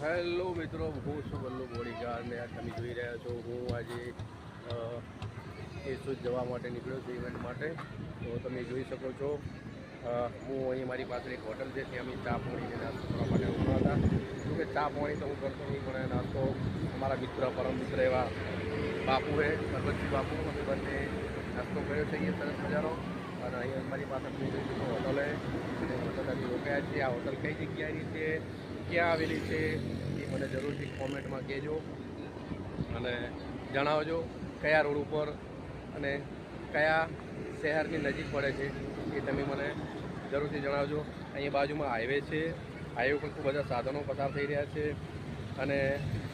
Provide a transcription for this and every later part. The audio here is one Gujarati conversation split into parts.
હેલો મિત્રો, હું છું વલ્લુ બોડીગાર ને તમે જોઈ રહ્યા છો, હું આજે કેશોદ જવા માટે નીકળ્યો છું ઇવેન્ટ માટે. તો તમે જોઈ શકો છો હું અહીં મારી પાસે એક હોટલ છે, ત્યાં અમે ચા પાણી નાસ્તો કરવા માટે ઊભા હતા. જોકે ચા પાણી તો હું કરતો નહીં, પણ નાસ્તો અમારા મિત્ર, પરમ મિત્ર એવા બાપુ હે ભગવતસિંહ બાપુ, અમે બંને નાસ્તો કર્યો છે, અહીંયા સરસ મજાનો. અને અહીં અમારી પાસે હોટલ અને હોટલ છે, આ હોટલ કઈ જગ્યાની છે, ક્યાં આવેલી છે, એ મને જરૂરથી કોમેન્ટમાં કહેજો અને જણાવજો કયા રોડ ઉપર અને કયા શહેરની નજીક પડે છે એ તમે મને જરૂરથી જણાવજો. અહીંયા બાજુમાં હાઈવે છે હાઈવે પર ખૂબ બધા સાધનો પસાર થઈ રહ્યા છે અને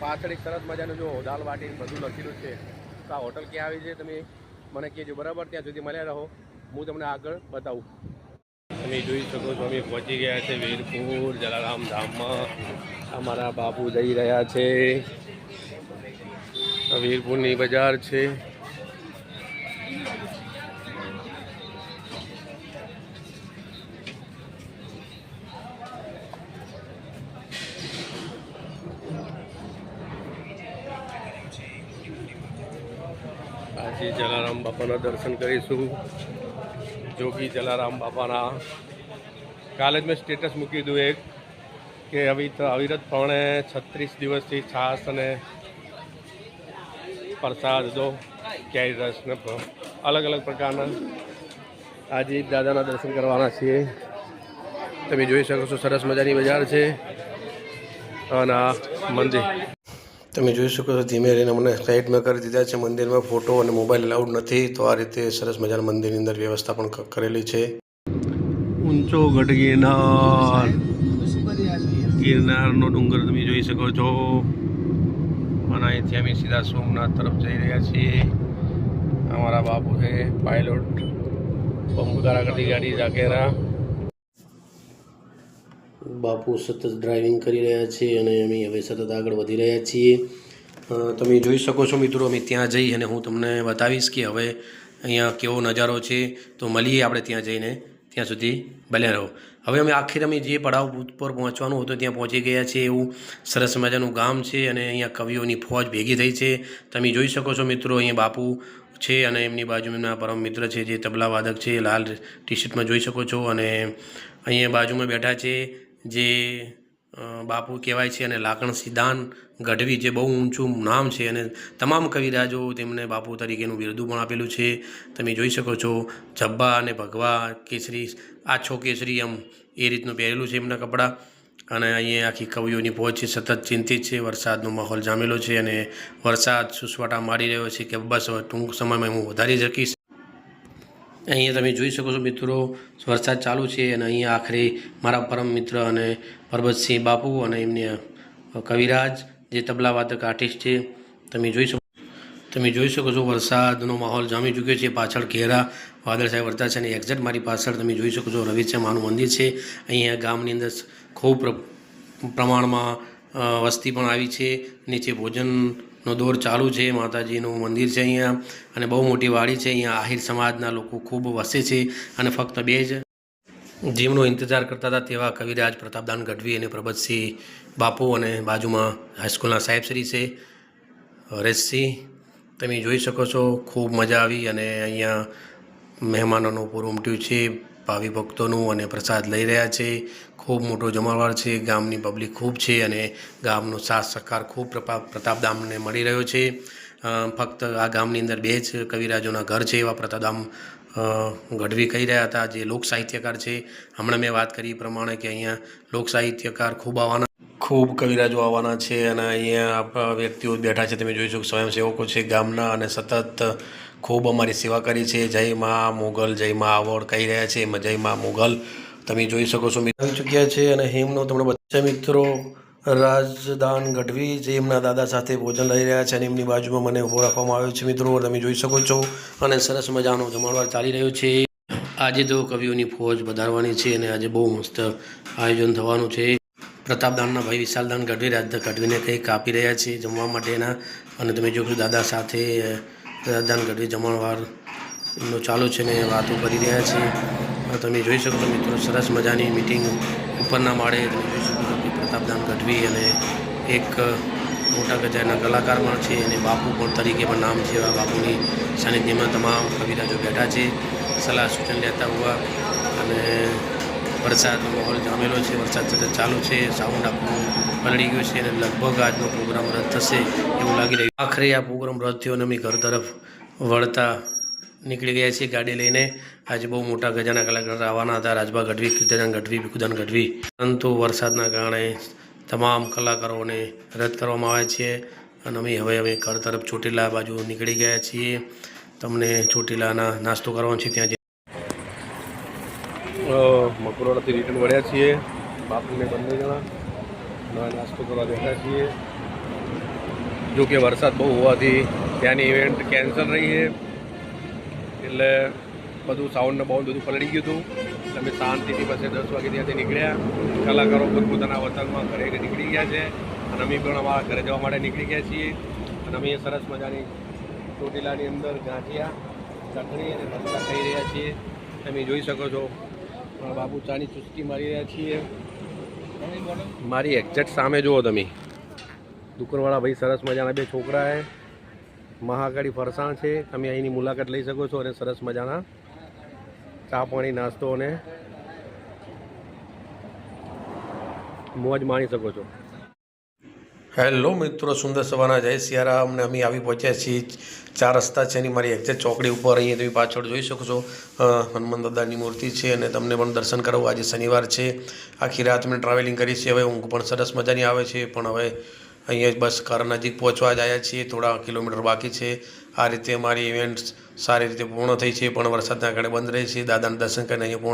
પાછળ એક સરસ મજાનું જો દાલ વાટી બધું લખેલું છે. તો આ હોટલ ક્યાં આવી છે તમે મને કહેજો, બરાબર? ત્યાં સુધી મળ્યા રહો. હું તમને આગળ બતાવું. તમે જોઈ શકો છો, અમે પહોંચી ગયા છે વીરપુર, જલારામ ધામમાં. અમારા બાપુ જઈ રહ્યા છે. વીરપુરની બજાર છે. આજે જલારામ બાપાના દર્શન કરીશું. જોગી જલારામ બાપાના કાલે જ મેં સ્ટેટસ મૂકી દીધું એક કે અવિત અવિરતપણે છત્રીસ દિવસથી છાસ અને પ્રસાદ દો ક્યાંય રસ ને અલગ અલગ પ્રકારના આજે દાદાના દર્શન કરવાના છીએ તમે જોઈ શકો છો સરસ મજાની બજાર છે અને મંદિર તમે જોઈ શકો છો, ધીમે રહીને મને સાઈડમાં કરી દીધા છે, મંદિરમાં ફોટો અને મોબાઈલ અલાઉડ નથી, તો આ રીતે સરસ મજાના મંદિરની અંદર વ્યવસ્થા પણ કરેલી છે. ઊંચો ગઢ ગિરનાર. ગિરનારનો ડુંગર તમે જોઈ શકો છો. અને અહીંથી અમે સીધા સોમનાથ તરફ જઈ રહ્યા છીએ. અમારા બાપુ છે પાયલોટ પંપ કરતી ગાડી જાકેરા બાપુ સતત ડ્રાઇવિંગ કરી રહ્યા છે અને અમે હવે સતત આગળ વધી રહ્યા છીએ. તમે જોઈ શકો છો મિત્રો, અમે ત્યાં જઈ અને હું તમને બતાવીશ કે હવે અહીંયા કેવો નજારો છે. તો મળીએ આપણે ત્યાં જઈને, ત્યાં સુધી ભલે રહો. હવે અમે આખરે અમે જે પડાવ ઉપર પહોંચવાનું હતું ત્યાં પહોંચી ગયા છીએ એવું સરસ મજાનું ગામ છે અને અહીંયા કવિઓની ફોજ ભેગી થઈ છે. તમે જોઈ શકો છો મિત્રો, અહીંયા બાપુ છે અને એમની બાજુમાં એમના પરમ મિત્ર છે જે તબલા વાદક છે, લાલ ટી શર્ટમાં જોઈ શકો છો અને અહીંયા બાજુમાં બેઠા છે. જે બાપુ કહેવાય છે અને લાકણ સિદ્ધાન ગઢવી જે બહુ ઊંચું નામ છે અને તમામ કવિરાજો તેમને બાપુ તરીકેનું બિરદું પણ આપેલું છે. તમે જોઈ શકો છો, જબ્બા અને ભગવા, કેસરી, આછો કેસરી એમ એ રીતનું પહેરેલું છે એમના કપડાં. અને અહીંયા આખી કવિઓની પહોંચ છે, સતત ચિંતિત છે, વરસાદનો માહોલ જામેલો છે અને વરસાદ સુસવાટા મારી રહ્યો છે કે બસ ટૂંક સમયમાં હું વધારી શકીશ. અહીંયા તમે જોઈ શકો છો મિત્રો, વરસાદ ચાલુ છે અને અહીંયા આખરે મારા પરમ મિત્ર અને પરબતસિંહ બાપુ અને એમને કવિરાજ, જે તબલા વાદક આર્ટિસ્ટ છે, તમે જોઈ શકો તમે જોઈ શકો છો વરસાદનો માહોલ જામી ચૂક્યો છે. પાછળ ઘેરા સાહેબ વરસાદ છે અને એક્ઝેક્ટ મારી પાછળ તમે જોઈ શકો છો રવિચમાનું મંદિર છે. અહીંયા ગામની અંદર ખૂબ પ્રમાણમાં વસ્તી પણ આવી છે. નીચે ભોજનનો દોર ચાલુ છે, માતાજીનું મંદિર છે અહીંયા અને બહુ મોટી વાડી છે. અહીંયા આહિર સમાજના લોકો ખૂબ વસે છે અને ફક્ત બે જ જેમનો ઇંતજાર કરતા હતા તેવા કવિરાજ પ્રતાપદાન ગઢવી અને પ્રભતસિંહ બાપુ અને બાજુમાં હાઈસ્કૂલના સાહેબશ્રી છે, હરેશસિંહ. તમે જોઈ શકો છો, ખૂબ મજા આવી અને અહીંયા મહેમાનોનું પૂરું ઉમટ્યું છે, ભાવિ ભક્તોનું અને પ્રસાદ લઈ રહ્યા છે. ખૂબ મોટો જમાવડ છે, ગામની પબ્લિક ખૂબ છે અને ગામનો સાથ સહકાર ખૂબ પ્રતાપધામને મળી રહ્યો છે. ફક્ત આ ગામની અંદર બે જ કવિરાજોના ઘર છે એવા પ્રતાપધામ ગઢવી કહી રહ્યા હતા, જે લોક સાહિત્યકાર છે. હમણાં મેં વાત કરી એ પ્રમાણે કે અહીંયા લોક સાહિત્યકાર ખૂબ આવવાના, ખૂબ કવિરાજો આવવાના છે અને અહીંયા વ્યક્તિઓ બેઠા છે, તમે જોઈ શકો, સ્વયંસેવકો છે ગામના અને સતત ખૂબ અમારી સેવા કરી છે. જય મા મોગલ, જય મા આવડ કહી રહ્યા છે. એમાં જય મા મોગલ. તમે જોઈ શકો છો મિત્રો. ચૂક્યા છે અને હેમનો તમને બધા મિત્રો રાજદાન ગઢવી જે એમના દાદા સાથે ભોજન લઈ રહ્યા છે અને એમની બાજુમાં મને ઊભો રાખવામાં આવ્યો છે. મિત્રો, તમે જોઈ શકો છો. અને સરસ મજાનો જમણવાર ચાલી રહ્યો છે. આજે તો કવિઓની ફોજ વધારવાની છે અને આજે બહુ મસ્ત આયોજન થવાનું છે. પ્રતાપદાનના ભાઈ વિશાલદાન ગઢવી રાજ ગઢવીને કંઈક આપી રહ્યા છે જમવા માટેના. અને તમે જોશો દાદા સાથે અ, ગઢવી જમણવાર એમનું ચાલુ છે ને વાતો કરી રહ્યા છે. તમે જોઈ શકો મિત્રો સરસ મજાની મિટિંગ ઉપરના માળે તમે જોઈ શકો કે પ્રતાપદાન ગઢવી અને એક મોટા ગજાના કલાકાર પણ છે અને બાપુ પણ તરીકે પણ નામ છે. એવા બાપુની સાનિધ્યમાં તમામ કવિરાજો બેઠા છે. સલાહ સૂચન લેતા હોવા અને વરસાદનો માહોલ જામેલો છે. વરસાદ સતત ચાલુ છે. સાઉન્ડ આખું પલળી ગયું છે અને લગભગ આજનો પ્રોગ્રામ રદ થશે એવું લાગી રહ્યું આખરે આ પ્રોગ્રામ રદ થયો અમે ઘર તરફ વળતા નીકળી ગયા છીએ ગાડી લઈને. આજે બહુ મોટા ગજાના કલાકાર આવવાના હતા. રાજભા ગઢવી કીર્તન ગઢવી, ભીખુદાન ગઢવી. પરંતુ વરસાદના કારણે તમામ કલાકારોને રદ કરવામાં આવે છે અને અમે હવે હવે ઘર તરફ ચોટીલા બાજુ નીકળી ગયા છીએ. તમને ચોટીલાના નાસ્તો કરવાનો છે. ત્યાં મકરોડાથી રિટર્ન વળ્યા છીએ. બાપુને બંને જણા. નવા નાસ્તો કરવા બેઠા છીએ. જો કે વરસાદ બહુ હોવાથી ત્યાંની ઇવેન્ટ કેન્સલ રહી છે. એટલે બધું સાઉન્ડને બહુ બધું પલળી ગયું હતું. અમે શાંતિથી પાસે દસ વાગે ત્યાંથી નીકળ્યા. કલાકારો પોતપોતાના વતનમાં ઘરે નીકળી ગયા છે. અને અમે પણ અમારા ઘરે જવા માટે નીકળી ગયા છીએ. અને અમે સરસ મજાની ચોટીલાની અંદર ગાંઠિયા, ચટણી અને ભજીયા ખાઈ રહ્યા છીએ. તમે જોઈ શકો છો બાબુ ચાની ચુસ્કી મારી રહ્યા છીએ. મારી એક્ઝેક્ટ સામે જુઓ તમે. દુકાનવાળા ભાઈ સરસ મજાના બે છોકરા છે. મહાકાળી ફરસાણ છે. તમે અહીંની મુલાકાત લઈ શકો છો અને સરસ મજાના ચા પાણી, નાસ્તો અને મોજ માણી શકો છો. હેલો મિત્રો, સુંદર સવારના જય સિયારામ ને અમે આવી પહોંચ્યા છીએ ચાર રસ્તા છે એની મારી એક્ઝેક્ટ ચોકડી ઉપર. અહીંયા તમે પાછળ જોઈ શકો છો હનુમાન દાદાની મૂર્તિ છે અને તમને પણ દર્શન કરાવવું આજે શનિવાર છે, આખી રાત મેં ટ્રાવેલિંગ કરી છે. હવે ઊંઘ પણ સરસ મજાની આવે છે, પણ હવે અહીંયા બસ ઘર નજીક પહોંચવા જ આવ્યા છીએ. થોડા કિલોમીટર બાકી છે. આ રીતે અમારી ઇવેન્ટ સારી રીતે પૂર્ણ થઈ છે, પણ વરસાદના કારણે બંધ રહી છે. દાદાના દર્શન કરીને અહીંયા